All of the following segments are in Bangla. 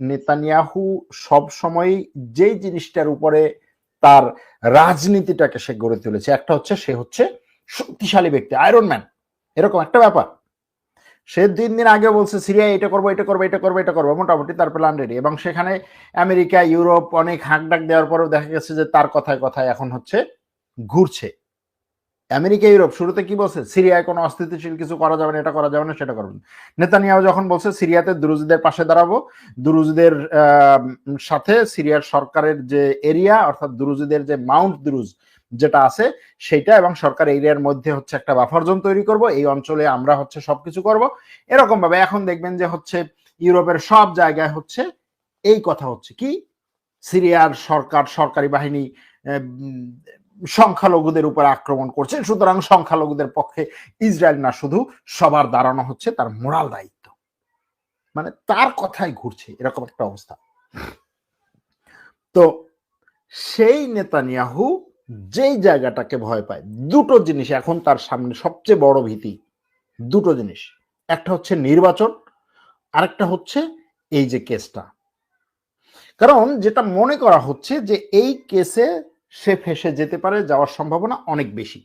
নেতানিয়াহু সব সময় যেই জিনিসটার উপরে তার রাজনীতিটাকে সে গড়ে তুলেছে, একটা হচ্ছে সে হচ্ছে শক্তিশালী ব্যক্তি আয়রন ম্যান এরকম একটা ব্যাপার। সে দিন দিন আগে বলছে সিরিয়া এটা করব এটা করব এটা করব এটা করব মোটামুটি তার প্ল্যান রেডি এবং সেখানে আমেরিকা, ইউরোপ অনেক হাঁক ডাক দেওয়ার পরেও দেখা গেছে যে তার কথায় কথায় এখন হচ্ছে ঘুরছে। আমেরিকা, ইউরোপ, শুরুতে কি বলছে? সিরিয়ায় কোনো অস্থিতিশীল কিছু করা যাবে না, এটা করা যাবে না, সেটা করবেন। নেতানিয়াও যখন বলছে, সিরিয়াতে দুরুজদের পাশে দাঁড়াবো, দুরুজদের সাথে সিরিয়ার সরকারের যে এরিয়া, অর্থাৎ দুরুজদের যে মাউন্ট দুরুজ যেটা আছে সেটা এবং সরকার এরিয়ার মধ্যে হচ্ছে একটা বাফার জোন তৈরি করব, এই অঞ্চলে আমরা হচ্ছে সবকিছু করব। এরকম ভাবে এখন দেখবেন যে হচ্ছে ইউরোপের সব জায়গায় হচ্ছে এই কথা হচ্ছে কি? সিরিয়ার সরকার, সরকারি বাহিনী সংখ্যালঘুদের উপর আক্রমণ করছে সুতরাং সংখ্যালঘুদের পক্ষে ইসরায়েল না শুধু সবার দাঁড়ানো হচ্ছে, তার মোরাল দায়িত্ব। মানে তার কথাই ঘুরছে, এরকম একটা অবস্থা। তো সেই নেতানিয়াহু যেই জায়গাটাকে ভয় পায়, দুটো জিনিস এখন তার সামনে সবচেয়ে বড় ভীতি। দুটো জিনিস। একটা হচ্ছে নির্বাচন, আরেকটা হচ্ছে এই যে কেসটা। কারণ যেটা মনে করা হচ্ছে যে এই কেসে সে ফেসে যেতে পারে, যাওয়ার সম্ভাবনা অনেক বেশি।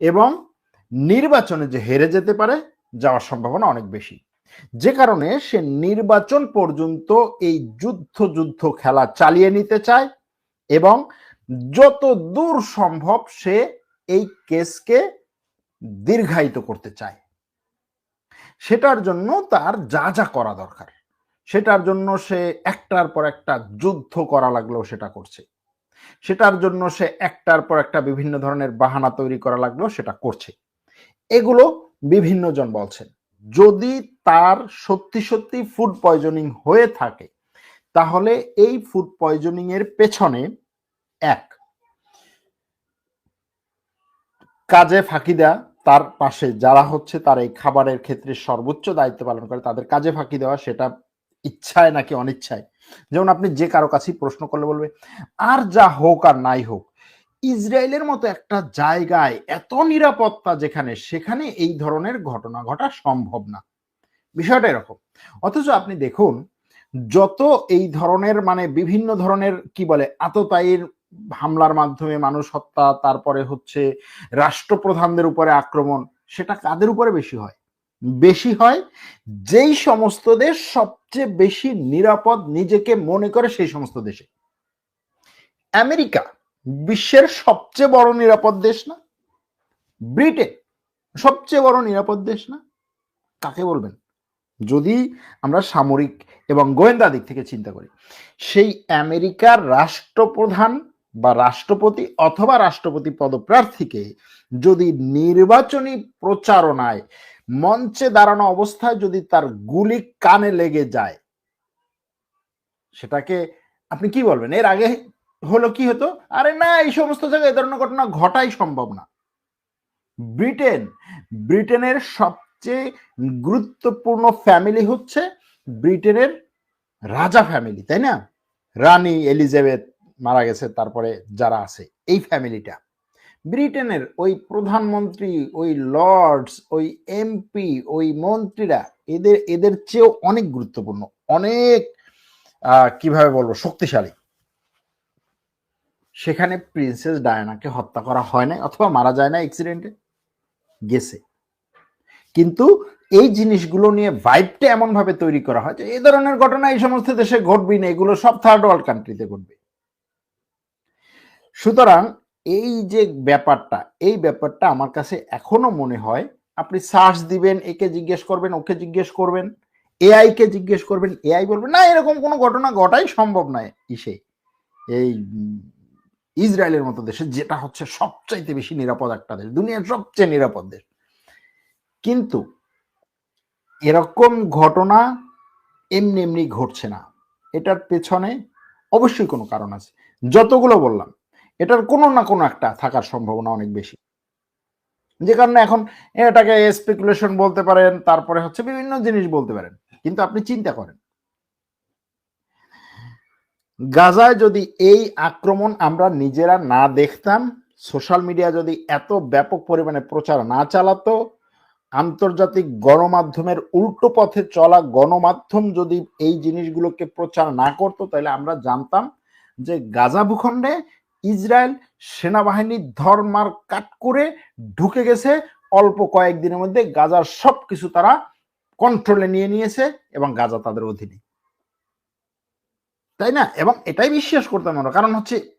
এবং নির্বাচনে যে হেরে যেতে পারে, যাওয়ার সম্ভাবনা অনেক বেশি। যে কারণে সে নির্বাচন পর্যন্ত এই যুদ্ধ যুদ্ধ খেলা চালিয়ে নিতে চায় এবং যত দূর সম্ভব সে এই কেসকে দীর্ঘায়িত করতে চায়। সেটার জন্য তার যা যা করা দরকার। সেটার জন্য সে একটার পর একটা যুদ্ধ করা লাগলেও সেটা করছে। সেটার জন্য সে একটার পর একটা বিভিন্ন ধরনের বাহানা তৈরি করা লাগল, সেটা করছে। এগুলো বিভিন্ন জন বলছেন। যদি তার সত্যি সত্যি ফুড পয়জনিং হয়ে থাকে, তাহলে এই ফুড পয়জনিং এর পেছনে এক, কাজে ফাঁকি দেওয়া তার পাশে যারা হচ্ছে তার এই খাবারের ক্ষেত্রে সর্বোচ্চ দায়িত্ব পালন করে, তাদের কাজে ফাঁকি দেওয়া, সেটা ইচ্ছায় নাকি অনিচ্ছায় যেমন আপনি যে কারও কাছেই প্রশ্ন করলে বলবে, আর যা হোক আর নাই হোক, ইসরায়েলের মতো একটা জায়গায় এত নিরাপত্তা যেখানে, সেখানে এই ধরনের ঘটনা ঘটা সম্ভব না। বিষয়টা এরকম। অথচ আপনি দেখুন, যত এই ধরনের মানে বিভিন্ন ধরনের কি বলে, আততায়ীর হামলার মাধ্যমে মানুষ হত্যা, তারপরে হচ্ছে রাষ্ট্রপ্রধানদের উপরে আক্রমণ, সেটা কাদের উপরে বেশি হয়? বেশি হয়, যেই সমস্ত দেশ সবচেয়ে বেশি নিরাপদ নিজেকে মনে করে সেই সমস্ত দেশে। আমেরিকা বিশ্বের সবচেয়ে বড় নিরাপদ দেশ না? ব্রিটেন সবচেয়ে বড় নিরাপদ দেশ না? কাকে বলবেন? যদি আমরা সামরিক এবং গোয়েন্দা দিক থেকে চিন্তা করি, সেই আমেরিকার রাষ্ট্রপ্রধান বা রাষ্ট্রপতি অথবা রাষ্ট্রপতি পদপ্রার্থীকে যদি নির্বাচনী প্রচারণায় মঞ্চে দাঁড়ানো অবস্থায় যদি তার গুলি কানে লেগে যায়, সেটাকে আপনি কি বলবেন? এর আগে হলো কি হতো? আরে না, এই সমস্ত জায়গায় এই ধরনের ঘটনা ঘটাই সম্ভব না। ব্রিটেন, ব্রিটেনের সবচেয়ে গুরুত্বপূর্ণ ফ্যামিলি হচ্ছে ব্রিটেনের রাজা ফ্যামিলি তাই না? রানী এলিজাবেথ মারা গেছে, তারপরে যারা আছে, এই ফ্যামিলিটা ব্রিটেনের ওই প্রধানমন্ত্রী, ওই লর্ডস, ওই এমপি, ওই মন্ত্রীরা এদের এদের চেয়েও অনেক গুরুত্বপূর্ণ, অনেক কীভাবে বলব, শক্তিশালী। সেখানে প্রিন্সেস ডায়নাকে হত্যা করা হয় না অথবা মারা যায় না অ্যাক্সিডেন্টে গেছে। কিন্তু এই জিনিসগুলো নিয়ে ভাইবটা এমন ভাবে তৈরি করা হয় যে এই ধরনের ঘটনা এই সমস্ত দেশে ঘটবেই না, এগুলো সব থার্ড ওয়ার্ল্ড কান্ট্রিতে ঘটবে। সুতরাং এই যে ব্যাপারটা, এই ব্যাপারটা আমার কাছে এখনও মনে হয়, আপনি সার্চ দিবেন, একে জিজ্ঞেস করবেন, ওকে জিজ্ঞেস করবেন, এআই কে জিজ্ঞেস করবেন, এআই বলবেন না, এরকম কোনো ঘটনা ঘটাই সম্ভব নয়। ইসে, এই ইসরায়েলের মতো দেশে, যেটা হচ্ছে সবচাইতে বেশি নিরাপদ একটা দেশ, দুনিয়ার সবচেয়ে নিরাপদ দেশ। কিন্তু এরকম ঘটনা এমনি এমনি ঘটছে না। এটার পেছনে অবশ্যই কোনো কারণ আছে। যতগুলো বললাম এটার কোনো না কোনো একটা থাকার সম্ভাবনা অনেক বেশি। যে কারণে এখন এটাকে স্পেকুলেশন বলতে পারেন, তারপরে হচ্ছে বিভিন্ন জিনিস বলতে পারেন, কিন্তু আপনি চিন্তা করেন। গাজায় যদি এই আক্রমণ আমরা নিজেরা না দেখতাম সোশ্যাল মিডিয়া যদি এত ব্যাপক পরিমাণে প্রচার না চালাতো, আন্তর্জাতিক গণমাধ্যমের উল্টো পথে চলা গণমাধ্যম যদি এই জিনিসগুলোকে প্রচার না করতো, তাহলে আমরা জানতাম যে গাজা ভূখণ্ডে ইসরায়েল সেনাবাহিনী ধর্মার কাট করে ঢুকে গেছে। অল্প কয়েকদিনের মধ্যে গাজার সব কিছু তারা কন্ট্রোলে নিয়ে নিয়েছে এবং গাজা তাদের অধীনে। তাই না? এবং এটাই বিশ্বাস করতাম আমরা। কারণ হচ্ছে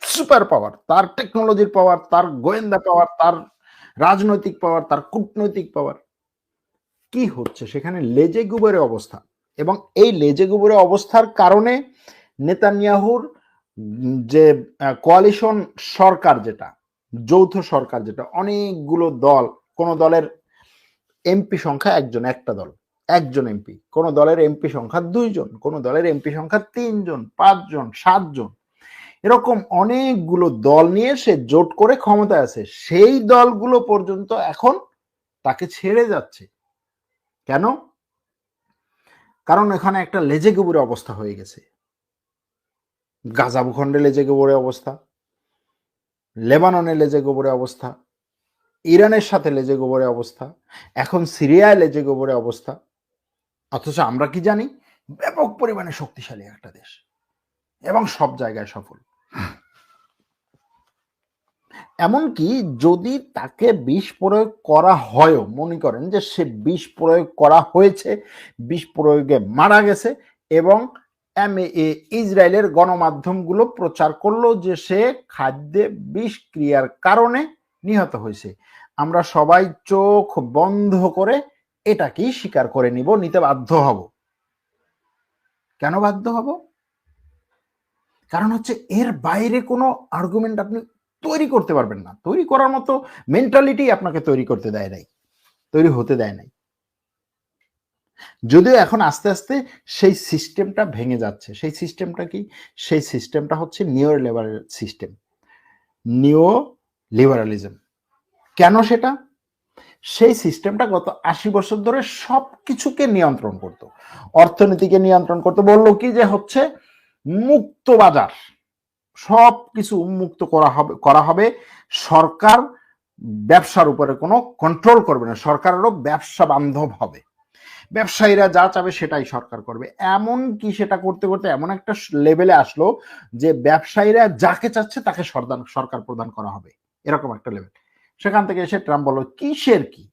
সুপার পাওয়ার তার টেকনোলজির পাওয়ার তার গোয়েন্দা পাওয়ার তার রাজনৈতিক পাওয়ার তার কূটনৈতিক পাওয়ার কি হচ্ছে? সেখানে লেজে গুবরে অবস্থা। এবং এই লেজে গুবরে অবস্থার কারণে নেতানিয়াহুর যে কোয়ালিশন সরকার যেটা, যৌথ সরকার যেটা, অনেকগুলো দল, কোন দলের এমপি সংখ্যা একজন, একটা দল, একজন এমপি কোন দলের এমপি সংখ্যা দুইজন, কোন দলের এমপি সংখ্যা তিনজন, পাঁচজন, সাতজন, এরকম অনেকগুলো দল নিয়ে সে জোট করে ক্ষমতায় আছে, সেই দলগুলো পর্যন্ত এখন তাকে ছেড়ে যাচ্ছে। কেন? কারণ এখানে একটা লেজে গুবুরে অবস্থা হয়ে গেছে। গাজা ভূখণ্ডে লেজে গোবরে অবস্থা, লেবাননে লেজে গোবরে অবস্থা, ইরানের সাথে লেজে গোবরে অবস্থা, এখন সিরিয়ায় লেজে গোবরে অবস্থা। অথচ আমরা কি জানি, ব্যাপক পরিমাণে শক্তিশালী একটা দেশ এবং সব জায়গায় সফল। এমনকি যদি তাকে বিষ প্রয়োগ করা হয়ও, মনে করেন যে সে বিষ প্রয়োগ করা হয়েছে, বিষ প্রয়োগে মারা গেছে এবং ইসরায়েলের গণমাধ্যমগুলো প্রচার করল যে সে খাদ্যে বিষক্রিয়ার কারণে নিহত হয়েছে। আমরা সবাই চোখ বন্ধ করে এটাকেই স্বীকার করে নিব, নিতে বাধ্য হব। কেন বাধ্য হব? কারণ হচ্ছে এর বাইরে কোনো আর্গুমেন্ট আপনি তৈরি করতে পারবেন না। তৈরি করার মতো মেন্টালিটি আপনাকে তৈরি করতে দেয় নাই, তৈরি হতে দেয় নাই। যদিও এখন আস্তে আস্তে সেই সিস্টেমটা ভেঙে যাচ্ছে। সেই সিস্টেমটা কি? সেই সিস্টেমটা হচ্ছে নিও লেবারেল সিস্টেম নিও লিবারালিজম কেন সেটা? সেই সিস্টেমটা গত আশি বছর ধরে সব কিছুকে নিয়ন্ত্রণ করত। অর্থনীতিকে নিয়ন্ত্রণ করতে। বলল কি যে হচ্ছে, মুক্ত বাজার সব কিছু উন্মুক্ত করা হবে করা হবে। সরকার ব্যবসার উপরে কোনো কন্ট্রোল করবে না। সরকারেরও ব্যবসা বান্ধব হবে। ব্যবসায়ীরা যা চাবে সেটাই সরকার করবে। এমন কি সেটা করতে করতে এমন একটা লেভেলে আসলো যে ব্যবসায়ীরা যাকে চাচ্ছে তাকে সরকার প্রদান করা হবে। এরকম একটা লেভেল সেখান থেকে এসে ট্রাম্প বলল, কিসের কি?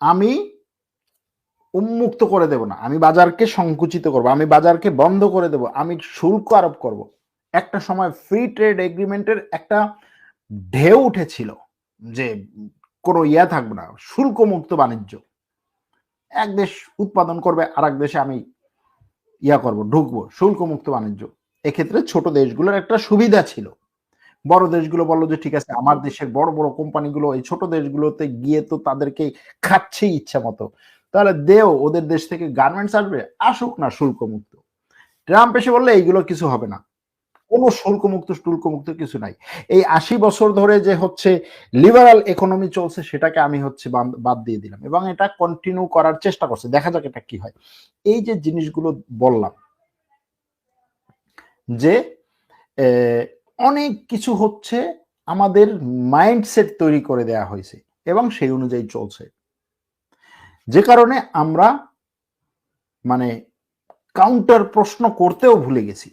আমি উন্মুক্ত করে দেব না। আমি বাজারকে সংকুচিত করব, আমি বাজারকে বন্ধ করে দেব, আমি শুল্ক আরোপ করব। একটা সময় ফ্রি ট্রেড এগ্রিমেন্টের একটা ঢেউ উঠেছিল যে কোনো ইয়া থাকবে না শুল্ক মুক্ত বাণিজ্য। এক দেশ উৎপাদন করবে আর এক দেশে আমি ইয়া করব, ঢুকবো শুল্ক মুক্ত বাণিজ্য। এক্ষেত্রে ছোট দেশগুলোর একটা সুবিধা ছিল। বড় দেশগুলো বলল যে, ঠিক আছে, আমার দেশের বড় বড় কোম্পানিগুলো, এই ছোট দেশগুলোতে গিয়ে তো তাদেরকে খাচ্ছেই ইচ্ছা মতো। তাহলে দেও, ওদের দেশ থেকে গার্মেন্টস আসবে, আসুক না শুল্ক মুক্ত ট্রাম্প এসে বললে, এইগুলো কিছু হবে না। কোনো শুল্কমুক্ত শুল্কমুক্ত কিছু নাই। এই আশি বছর ধরে যে হচ্ছে লিবারাল ইকোনমি চলছে, সেটাকে আমি হচ্ছে বাদ দিয়ে দিলাম এবং এটা কন্টিনিউ করার চেষ্টা করছে। দেখা যাক এটা কি হয়। এই যে জিনিসগুলো বললাম, যে অনেক কিছু হচ্ছে আমাদের মাইন্ডসেট তৈরি করে দেয়া হয়েছে এবং সেই অনুযায়ী চলছে। যে কারণে আমরা মানে কাউন্টার প্রশ্ন করতেও ভুলে গেছি।